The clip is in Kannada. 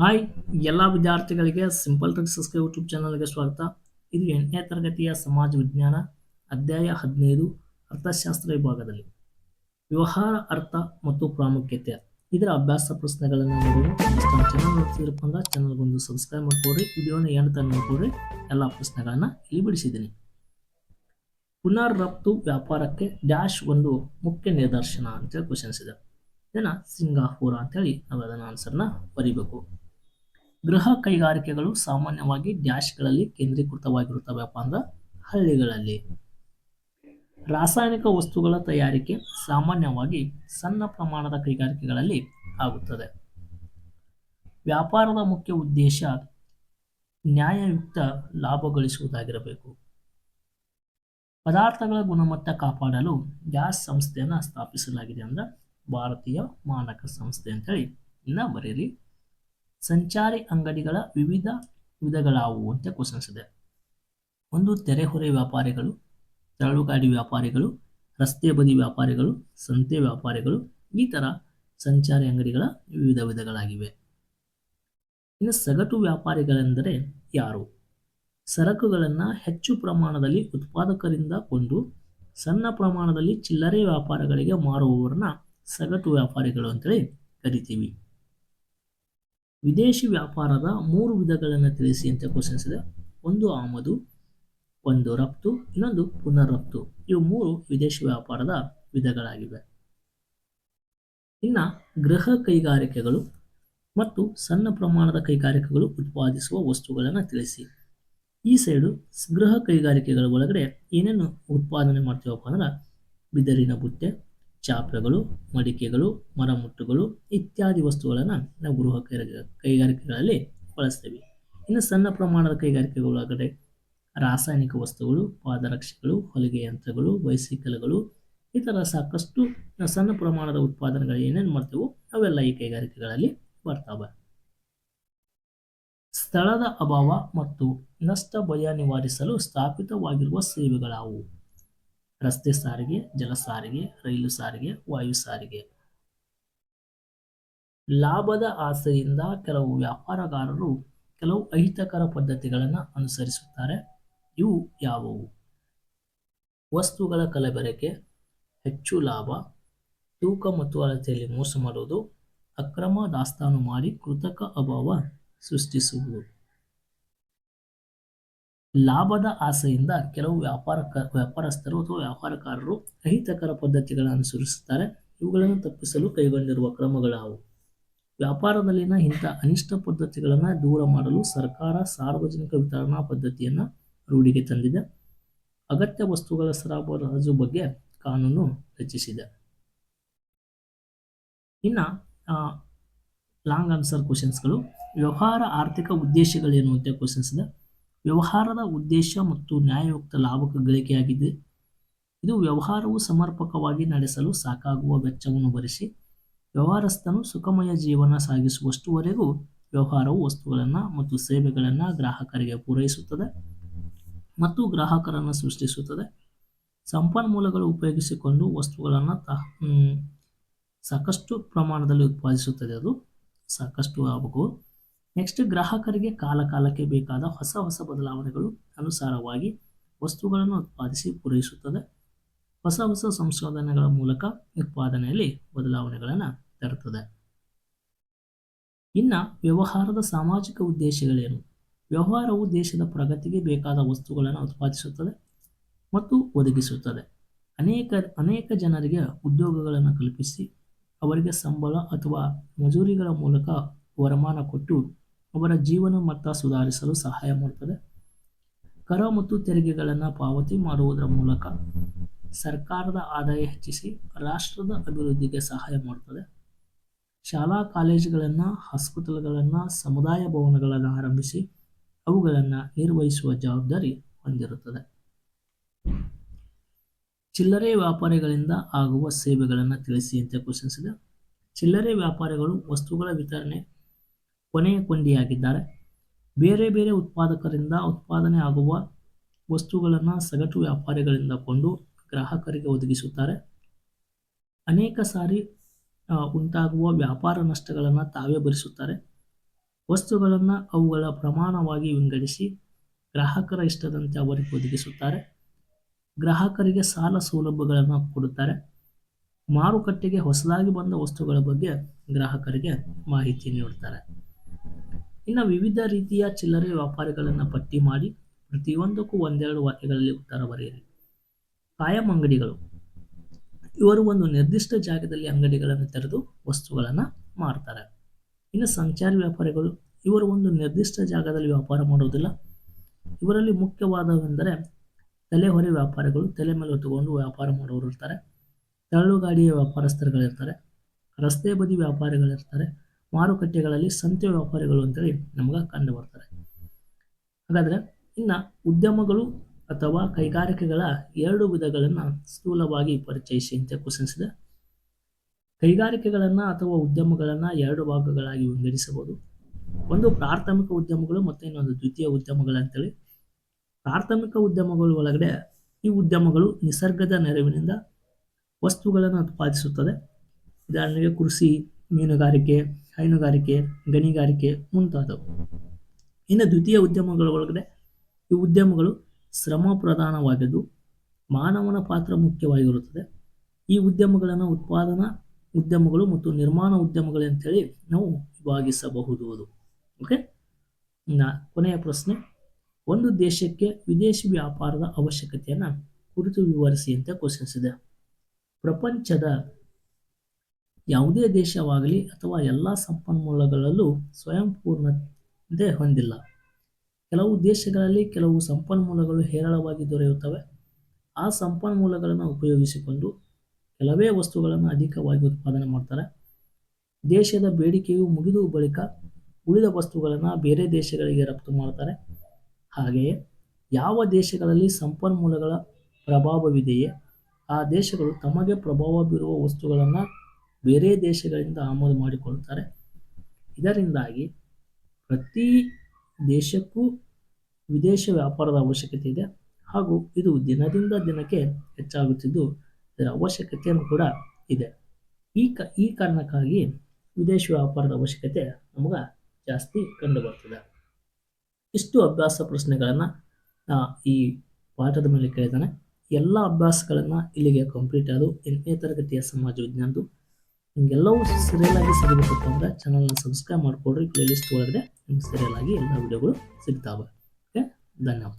ಹಾಯ್, ಎಲ್ಲ ವಿದ್ಯಾರ್ಥಿಗಳಿಗೆ ಸಿಂಪಲ್ ಟ್ರಿಕ್ಸ್ ಯೂಟ್ಯೂಬ್ ಚಾನಲ್ಗೆ ಸ್ವಾಗತ. ಇದು ಎಂಟನೇ ತರಗತಿಯ ಸಮಾಜ ವಿಜ್ಞಾನ, ಅಧ್ಯಾಯ ಹದಿನೈದು, ಅರ್ಥಶಾಸ್ತ್ರ ವಿಭಾಗದಲ್ಲಿ. ವ್ಯವಹಾರ, ಅರ್ಥ ಮತ್ತು ಪ್ರಾಮುಖ್ಯತೆ. ಇದರ ಅಭ್ಯಾಸ ಪ್ರಶ್ನೆಗಳನ್ನು ನೋಡೋಣ. ಚಾನಲ್ ಅಂದ್ರೆ ಚಾನಲ್ಗೊಂದು ಸಬ್ಸ್ಕ್ರೈಬ್ ಮಾಡ್ಕೊಡ್ರಿ ವಿಡಿಯೋನ ಎಂಡ್ ತನಕ ನೋಡ್ಕೊಡ್ರಿ ಎಲ್ಲ ಪ್ರಶ್ನೆಗಳನ್ನ ಇಲ್ಲಿ ಬಿಡಿಸಿದ್ದೀನಿ. ಪುನರ್ ರಫ್ತು ವ್ಯಾಪಾರಕ್ಕೆ ಡ್ಯಾಶ್ ಒಂದು ಮುಖ್ಯ ನಿದರ್ಶನ ಅಂತೇಳಿ ಕ್ವಶನ್ಸ್ ಇದೆ. ಇದನ್ನ ಸಿಂಗಾಪುರ ಅಂತೇಳಿ ನಾವು ಅದನ್ನ ಆನ್ಸರ್ನ ಬರಿಬೇಕು. ಗೃಹ ಕೈಗಾರಿಕೆಗಳು ಸಾಮಾನ್ಯವಾಗಿ ಡ್ಯಾಶ್ಗಳಲ್ಲಿ ಕೇಂದ್ರೀಕೃತವಾಗಿರುತ್ತವೆಪ್ಪ ಅಂದ್ರೆ ಹಳ್ಳಿಗಳಲ್ಲಿ. ರಾಸಾಯನಿಕ ವಸ್ತುಗಳ ತಯಾರಿಕೆ ಸಾಮಾನ್ಯವಾಗಿ ಸಣ್ಣ ಪ್ರಮಾಣದ ಕೈಗಾರಿಕೆಗಳಲ್ಲಿ ಆಗುತ್ತದೆ. ವ್ಯಾಪಾರದ ಮುಖ್ಯ ಉದ್ದೇಶ ನ್ಯಾಯಯುಕ್ತ ಲಾಭ ಗಳಿಸುವುದಾಗಿರಬೇಕು. ಪದಾರ್ಥಗಳ ಗುಣಮಟ್ಟ ಕಾಪಾಡಲು ಗ್ಯಾಸ್ ಸಂಸ್ಥೆಯನ್ನು ಸ್ಥಾಪಿಸಲಾಗಿದೆ ಅಂದ್ರೆ ಭಾರತೀಯ ಮಾನಕ ಸಂಸ್ಥೆ ಅಂತೇಳಿ ಇನ್ನ ಬರೀರಿ. ಸಂಚಾರಿ ಅಂಗಡಿಗಳ ವಿವಿಧ ವಿಧಗಳಾವುವು ಅಂತ ಒಂದು ತೆರೆಹೊರೆ ವ್ಯಾಪಾರಿಗಳು, ತರಳುಗಾಡಿ ವ್ಯಾಪಾರಿಗಳು, ರಸ್ತೆ ಬದಿ ವ್ಯಾಪಾರಿಗಳು, ಸಂತೆ ವ್ಯಾಪಾರಿಗಳು ಈ ಥರ ಸಂಚಾರಿ ಅಂಗಡಿಗಳ ವಿವಿಧ ವಿಧಗಳಾಗಿವೆ. ಇನ್ನು ಸಗಟು ವ್ಯಾಪಾರಿಗಳೆಂದರೆ ಯಾರು? ಸರಕುಗಳನ್ನು ಹೆಚ್ಚು ಪ್ರಮಾಣದಲ್ಲಿ ಉತ್ಪಾದಕರಿಂದ ಕೊಂಡು ಸಣ್ಣ ಪ್ರಮಾಣದಲ್ಲಿ ಚಿಲ್ಲರೆ ವ್ಯಾಪಾರಗಳಿಗೆ ಮಾರುವವರನ್ನ ಸಗಟು ವ್ಯಾಪಾರಿಗಳು ಅಂತೇಳಿ ಕರಿತೀವಿ. ವಿದೇಶಿ ವ್ಯಾಪಾರದ ಮೂರು ವಿಧಗಳನ್ನು ತಿಳಿಸಿ ಅಂತ ಕ್ವಶನ್ಸ್ ಇದೆ. ಒಂದು ಆಮದು, ಒಂದು ರಫ್ತು, ಇನ್ನೊಂದು ಪುನರ್ ರಫ್ತು ಇವು ಮೂರು ವಿದೇಶಿ ವ್ಯಾಪಾರದ ವಿಧಗಳಾಗಿವೆ. ಇನ್ನ ಗೃಹ ಕೈಗಾರಿಕೆಗಳು ಮತ್ತು ಸಣ್ಣ ಪ್ರಮಾಣದ ಕೈಗಾರಿಕೆಗಳು ಉತ್ಪಾದಿಸುವ ವಸ್ತುಗಳನ್ನು ತಿಳಿಸಿ. ಈ ಸೈಡು ಗೃಹ ಕೈಗಾರಿಕೆಗಳ ಒಳಗಡೆ ಏನೇನು ಉತ್ಪಾದನೆ ಮಾಡ್ತೀವಪ್ಪ ಅಂದ್ರೆ ಬಿದರಿನ ಬುಟ್ಟೆ ಚಾಪೆಗಳು ಮಡಿಕೆಗಳು, ಮರಮುಟ್ಟುಗಳು ಇತ್ಯಾದಿ ವಸ್ತುಗಳನ್ನು ನಾವು ಗೃಹ ಕೈಗಾರಿಕೆಗಳಲ್ಲಿ ಬಳಸ್ತೇವೆ. ಇನ್ನು ಸಣ್ಣ ಪ್ರಮಾಣದ ಕೈಗಾರಿಕೆಗಳೊಳಗಡೆ ರಾಸಾಯನಿಕ ವಸ್ತುಗಳು, ಪಾದರಕ್ಷೆಗಳು, ಹೊಲಿಗೆ ಯಂತ್ರಗಳು, ಬೈಸಿಕಲ್ಗಳು ಈ ಸಾಕಷ್ಟು ಸಣ್ಣ ಪ್ರಮಾಣದ ಉತ್ಪಾದನೆಗಳು ಏನೇನು ಮಾಡ್ತೇವೋ ಅವೆಲ್ಲ ಈ ಕೈಗಾರಿಕೆಗಳಲ್ಲಿ ಬರ್ತವೆ. ಸ್ಥಳದ ಅಭಾವ ಮತ್ತು ನಷ್ಟ ಭಯ ನಿವಾರಿಸಲು ಸ್ಥಾಪಿತವಾಗಿರುವ ಸೇವೆಗಳಾವು. ರಸ್ತೆ ಸಾರಿಗೆ, ಜಲ ಸಾರಿಗೆ, ರೈಲು ಸಾರಿಗೆ, ವಾಯು ಸಾರಿಗೆ. ಲಾಭದ ಆಸೆಯಿಂದ ಕೆಲವು ವ್ಯಾಪಾರಗಾರರು ಕೆಲವು ಅಹಿತಕರ ಪದ್ಧತಿಗಳನ್ನು ಅನುಸರಿಸುತ್ತಾರೆ. ಇವು ಯಾವುವು? ವಸ್ತುಗಳ ಕಲಬೆರಕೆ, ಹೆಚ್ಚು ಲಾಭ, ತೂಕ ಮತ್ತು ಅಳತೆಯಲ್ಲಿ ಮೋಸ ಮಾಡುವುದು, ಅಕ್ರಮ ದಾಸ್ತಾನು ಮಾಡಿ ಕೃತಕ ಅಭಾವ ಸೃಷ್ಟಿಸುವುದು. ಲಾಭದ ಆಸೆಯಿಂದ ಕೆಲವು ವ್ಯಾಪಾರ ವ್ಯಾಪಾರಸ್ಥರು ಅಥವಾ ವ್ಯಾಪಾರಕಾರರು ಅಹಿತಕರ ಪದ್ಧತಿಗಳನ್ನು ಅನುಸರಿಸುತ್ತಾರೆ. ಇವುಗಳನ್ನು ತಪ್ಪಿಸಲು ಕೈಗೊಂಡಿರುವ ಕ್ರಮಗಳಾವು. ವ್ಯಾಪಾರದಲ್ಲಿನ ಇಂಥ ಅನಿಷ್ಟ ಪದ್ಧತಿಗಳನ್ನು ದೂರ ಮಾಡಲು ಸರ್ಕಾರ ಸಾರ್ವಜನಿಕ ವಿತರಣಾ ಪದ್ಧತಿಯನ್ನು ರೂಢಿಗೆ ತಂದಿದೆ. ಅಗತ್ಯ ವಸ್ತುಗಳ ಸರಬರಾಜು ಬಗ್ಗೆ ಕಾನೂನು ರಚಿಸಿದೆ. ಇನ್ನು ಲಾಂಗ್ ಆನ್ಸರ್ ಕ್ವಶನ್ಸ್ಗಳು ವ್ಯವಹಾರ ಆರ್ಥಿಕ ಉದ್ದೇಶಗಳೇನು ಅಂತ ಕ್ವಶನ್ಸ್ ಇದೆ. ವ್ಯವಹಾರದ ಉದ್ದೇಶ ಮತ್ತು ನ್ಯಾಯಯುಕ್ತ ಲಾಭಕ ಗಳಿಕೆಯಾಗಿದೆ. ಇದು ವ್ಯವಹಾರವು ಸಮರ್ಪಕವಾಗಿ ನಡೆಸಲು ಸಾಕಾಗುವ ವೆಚ್ಚವನ್ನು ಭರಿಸಿ, ವ್ಯವಹಾರಸ್ಥನು ಸುಖಮಯ ಜೀವನ ಸಾಗಿಸುವಷ್ಟುವರೆಗೂ ವ್ಯವಹಾರವು ವಸ್ತುಗಳನ್ನು ಮತ್ತು ಸೇವೆಗಳನ್ನು ಗ್ರಾಹಕರಿಗೆ ಪೂರೈಸುತ್ತದೆ ಮತ್ತು ಗ್ರಾಹಕರನ್ನು ಸೃಷ್ಟಿಸುತ್ತದೆ. ಸಂಪನ್ಮೂಲಗಳು ಉಪಯೋಗಿಸಿಕೊಂಡು ವಸ್ತುಗಳನ್ನು ಸಾಕಷ್ಟು ಪ್ರಮಾಣದಲ್ಲಿ ಉತ್ಪಾದಿಸುತ್ತದೆ ಅದು. ಸಾಕಷ್ಟು ಆಗಬೇಕು ನೆಕ್ಸ್ಟ್ ಗ್ರಾಹಕರಿಗೆ ಕಾಲಕಾಲಕ್ಕೆ ಬೇಕಾದ ಹೊಸ ಹೊಸ ಬದಲಾವಣೆಗಳು ಅನುಸಾರವಾಗಿ ವಸ್ತುಗಳನ್ನು ಉತ್ಪಾದಿಸಿ ಪೂರೈಸುತ್ತದೆ. ಹೊಸ ಹೊಸ ಸಂಶೋಧನೆಗಳ ಮೂಲಕ ಉತ್ಪಾದನೆಯಲ್ಲಿ ಬದಲಾವಣೆಗಳನ್ನು ತರುತ್ತದೆ. ಇನ್ನು ವ್ಯವಹಾರದ ಸಾಮಾಜಿಕ ಉದ್ದೇಶಗಳೇನು? ವ್ಯವಹಾರವು ದೇಶದ ಪ್ರಗತಿಗೆ ಬೇಕಾದ ವಸ್ತುಗಳನ್ನು ಉತ್ಪಾದಿಸುತ್ತದೆ ಮತ್ತು ಒದಗಿಸುತ್ತದೆ. ಅನೇಕ ಅನೇಕ ಜನರಿಗೆ ಉದ್ಯೋಗಗಳನ್ನು ಕಲ್ಪಿಸಿ ಅವರಿಗೆ ಸಂಬಳ ಅಥವಾ ಮಜೂರಿಗಳ ಮೂಲಕ ವರಮಾನ ಕೊಟ್ಟು ಅವರ ಜೀವನ ಮಟ್ಟ ಸುಧಾರಿಸಲು ಸಹಾಯ ಮಾಡುತ್ತದೆ ಕರ ಮತ್ತು ತೆರಿಗೆಗಳನ್ನು ಪಾವತಿ ಮಾಡುವುದರ ಮೂಲಕ ಸರ್ಕಾರದ ಆದಾಯ ಹೆಚ್ಚಿಸಿ ರಾಷ್ಟ್ರದ ಅಭಿವೃದ್ಧಿಗೆ ಸಹಾಯ ಮಾಡುತ್ತದೆ ಶಾಲಾ ಕಾಲೇಜುಗಳನ್ನು, ಹಾಸ್ಪಿಟಲ್ಗಳನ್ನು, ಸಮುದಾಯ ಭವನಗಳನ್ನು ಆರಂಭಿಸಿ ಅವುಗಳನ್ನು ನಿರ್ವಹಿಸುವ ಜವಾಬ್ದಾರಿ ಹೊಂದಿರುತ್ತದೆ. ಚಿಲ್ಲರೆ ವ್ಯಾಪಾರಿಗಳಿಂದ ಆಗುವ ಸೇವೆಗಳನ್ನು ತಿಳಿಸಿ ಅಂತ ಕ್ವಶನ್ಸ್ ಇದೆ. ಚಿಲ್ಲರೆ ವ್ಯಾಪಾರಿಗಳು ವಸ್ತುಗಳ ವಿತರಣೆ ಕೊನೆಯ ಕೊಂಡಿಯಾಗಿದ್ದಾರೆ. ಬೇರೆ ಬೇರೆ ಉತ್ಪಾದಕರಿಂದ ಉತ್ಪಾದನೆ ಆಗುವ ವಸ್ತುಗಳನ್ನು ಸಗಟು ವ್ಯಾಪಾರಿಗಳಿಂದ ಕೊಂಡು ಗ್ರಾಹಕರಿಗೆ ಒದಗಿಸುತ್ತಾರೆ. ಅನೇಕ ಸಾರಿ ಉಂಟಾಗುವ ವ್ಯಾಪಾರ ನಷ್ಟಗಳನ್ನು ತಾವೇ ಭರಿಸುತ್ತಾರೆ. ವಸ್ತುಗಳನ್ನು ಅವುಗಳ ಪ್ರಮಾಣವಾಗಿ ವಿಂಗಡಿಸಿ ಗ್ರಾಹಕರ ಇಷ್ಟದಂತೆ ಅವರಿಗೆ ಒದಗಿಸುತ್ತಾರೆ. ಗ್ರಾಹಕರಿಗೆ ಸಾಲ ಸೌಲಭ್ಯಗಳನ್ನು ಕೊಡುತ್ತಾರೆ. ಮಾರುಕಟ್ಟೆಗೆ ಹೊಸದಾಗಿ ಬಂದ ವಸ್ತುಗಳ ಬಗ್ಗೆ ಗ್ರಾಹಕರಿಗೆ ಮಾಹಿತಿ ನೀಡುತ್ತಾರೆ. ಇನ್ನು ವಿವಿಧ ರೀತಿಯ ಚಿಲ್ಲರೆ ವ್ಯಾಪಾರಿಗಳನ್ನು ಪಟ್ಟಿ ಮಾಡಿ ಪ್ರತಿಯೊಂದಕ್ಕೂ ಒಂದೆರಡು ವಾಕ್ಯಗಳಲ್ಲಿ ಉತ್ತರ ಬರೆಯಿರಿ. ಕಾಯಂ ಅಂಗಡಿಗಳು. ಇವರು ಒಂದು ನಿರ್ದಿಷ್ಟ ಜಾಗದಲ್ಲಿ ಅಂಗಡಿಗಳನ್ನು ತೆರೆದು ವಸ್ತುಗಳನ್ನು ಮಾರ್ತಾರೆ. ಇನ್ನು ಸಂಚಾರಿ ವ್ಯಾಪಾರಿಗಳು, ಇವರು ಒಂದು ನಿರ್ದಿಷ್ಟ ಜಾಗದಲ್ಲಿ ವ್ಯಾಪಾರ ಮಾಡುವುದಿಲ್ಲ. ಇವರಲ್ಲಿ ಮುಖ್ಯವಾದವೆಂದರೆ ತಲೆಹೊರೆ ವ್ಯಾಪಾರಿಗಳು, ತಲೆ ಮೇಲೆ ಹೊತ್ತುಕೊಂಡು ವ್ಯಾಪಾರ ಮಾಡೋರು ಇರ್ತಾರೆ ತಳ್ಳುಗಾಡಿಯ ವ್ಯಾಪಾರಸ್ಥರುಗಳಿರ್ತಾರೆ. ರಸ್ತೆ ಬದಿ ವ್ಯಾಪಾರಿಗಳಿರ್ತಾರೆ. ಮಾರುಕಟ್ಟೆಗಳಲ್ಲಿ ಸಂತೆ ವ್ಯಾಪಾರಿಗಳು ಅಂತೇಳಿ ನಮಗೆ ಕಂಡು ಬರ್ತಾರೆ. ಹಾಗಾದರೆ ಇನ್ನು ಉದ್ಯಮಗಳು ಅಥವಾ ಕೈಗಾರಿಕೆಗಳ ಎರಡು ವಿಧಗಳನ್ನು ಸ್ಥೂಲವಾಗಿ ಪರಿಚಯಿಸಿ ಅಂತ ಕ್ವಶನ್ಸ್ ಇದೆ. ಕೈಗಾರಿಕೆಗಳನ್ನು ಅಥವಾ ಉದ್ಯಮಗಳನ್ನು ಎರಡು ಭಾಗಗಳಾಗಿ ವಿಂಗಡಿಸಬಹುದು. ಒಂದು ಪ್ರಾಥಮಿಕ ಉದ್ಯಮಗಳು ಮತ್ತು ಇನ್ನೊಂದು ದ್ವಿತೀಯ ಉದ್ಯಮಗಳು ಅಂತೇಳಿ ಪ್ರಾಥಮಿಕ ಉದ್ಯಮಗಳ ಒಳಗಡೆ ಈ ಉದ್ಯಮಗಳು ನಿಸರ್ಗದ ನೆರವಿನಿಂದ ವಸ್ತುಗಳನ್ನು ಉತ್ಪಾದಿಸುತ್ತದೆ. ಉದಾಹರಣೆಗೆ ಕೃಷಿ, ಮೀನುಗಾರಿಕೆ ಹೈನುಗಾರಿಕೆ, ಗಣಿಗಾರಿಕೆ ಮುಂತಾದವು. ಇನ್ನು ದ್ವಿತೀಯ ಉದ್ಯಮಗಳ ಒಳಗಡೆ ಈ ಉದ್ಯಮಗಳು ಶ್ರಮ ಪ್ರಧಾನವಾಗಿದ್ದು ಮಾನವನ ಪಾತ್ರ ಮುಖ್ಯವಾಗಿರುತ್ತದೆ. ಈ ಉದ್ಯಮಗಳನ್ನು ಉತ್ಪಾದನಾ ಉದ್ಯಮಗಳು ಮತ್ತು ನಿರ್ಮಾಣ ಉದ್ಯಮಗಳು ಅಂತೇಳಿ ನಾವು ವಿಭಾಗಿಸಬಹುದು ಓಕೆ ಇನ್ನು ಕೊನೆಯ ಪ್ರಶ್ನೆ, ಒಂದು ದೇಶಕ್ಕೆ ವಿದೇಶಿ ವ್ಯಾಪಾರದ ಅವಶ್ಯಕತೆಯನ್ನು ಕುರಿತು ವಿವರಿಸಿ ಅಂತ ಇದೆ. ಪ್ರಪಂಚದ ಯಾವುದೇ ದೇಶವಾಗಲಿ ಅಥವಾ ಎಲ್ಲ ಸಂಪನ್ಮೂಲಗಳಲ್ಲೂ ಸ್ವಯಂಪೂರ್ಣತೆ ಹೊಂದಿಲ್ಲ. ಕೆಲವು ದೇಶಗಳಲ್ಲಿ ಕೆಲವು ಸಂಪನ್ಮೂಲಗಳು ಹೇರಳವಾಗಿ ದೊರೆಯುತ್ತವೆ. ಆ ಸಂಪನ್ಮೂಲಗಳನ್ನು ಉಪಯೋಗಿಸಿಕೊಂಡು ಕೆಲವೇ ವಸ್ತುಗಳನ್ನು ಅಧಿಕವಾಗಿ ಉತ್ಪಾದನೆ ಮಾಡ್ತಾರೆ. ದೇಶದ ಬೇಡಿಕೆಯು ಮುಗಿದು ಬಳಿಕ ಉಳಿದ ವಸ್ತುಗಳನ್ನು ಬೇರೆ ದೇಶಗಳಿಗೆ ರಫ್ತು ಮಾಡ್ತಾರೆ. ಹಾಗೆಯೇ ಯಾವ ದೇಶಗಳಲ್ಲಿ ಸಂಪನ್ಮೂಲಗಳ ಪ್ರಭಾವವಿದೆಯೇ ಆ ದೇಶಗಳು ತಮಗೆ ಪ್ರಭಾವ ಬೀರುವ ವಸ್ತುಗಳನ್ನು ಬೇರೆ ದೇಶಗಳಿಂದ ಆಮದು ಮಾಡಿಕೊಳ್ಳುತ್ತಾರೆ. ಇದರಿಂದಾಗಿ ಪ್ರತಿ ದೇಶಕ್ಕೂ ವಿದೇಶ ವ್ಯಾಪಾರದ ಅವಶ್ಯಕತೆ ಇದೆ. ಹಾಗೂ ಇದು ದಿನದಿಂದ ದಿನಕ್ಕೆ ಹೆಚ್ಚಾಗುತ್ತಿದ್ದು, ಇದರ ಅವಶ್ಯಕತೆಯನ್ನು ಕೂಡ ಇದೆ. ಈ ಕ, ಈ ಕಾರಣಕ್ಕಾಗಿ ವಿದೇಶ ವ್ಯಾಪಾರದ ಅವಶ್ಯಕತೆ ನಮಗೆ ಜಾಸ್ತಿ ಕಂಡು ಬರ್ತದೆ ಇಷ್ಟು ಅಭ್ಯಾಸ ಪ್ರಶ್ನೆಗಳನ್ನು ಈ ಪಾಠದ ಮೇಲೆ ಕೇಳಿದ್ದಾನೆ. ಎಲ್ಲ ಅಭ್ಯಾಸಗಳನ್ನು ಇಲ್ಲಿಗೆ ಕಂಪ್ಲೀಟ್ ಆದವು ಎಂಟನೇ ತರಗತಿಯ ಸಮಾಜ ವಿಜ್ಞಾನದ್ದು. ನಿಮಗೆಲ್ಲವೂ ಆಗಿ ಸಿಗಬೇಕಪ್ಪ ಅಂದರೆ ಚಾನಲ್ನ ಸಬ್ಸ್ಕ್ರೈಬ್ ಮಾಡಿಕೊಡ್ರಿ ಪ್ಲೇಲಿಸ್ಟ್ ಒಳಗಡೆ ನಿಮ್ಗೆ ಆಗಿ ಎಲ್ಲ ವಿಡಿಯೋಗಳು ಸಿಗ್ತಾವೆ. ಓಕೆ ಧನ್ಯವಾದ.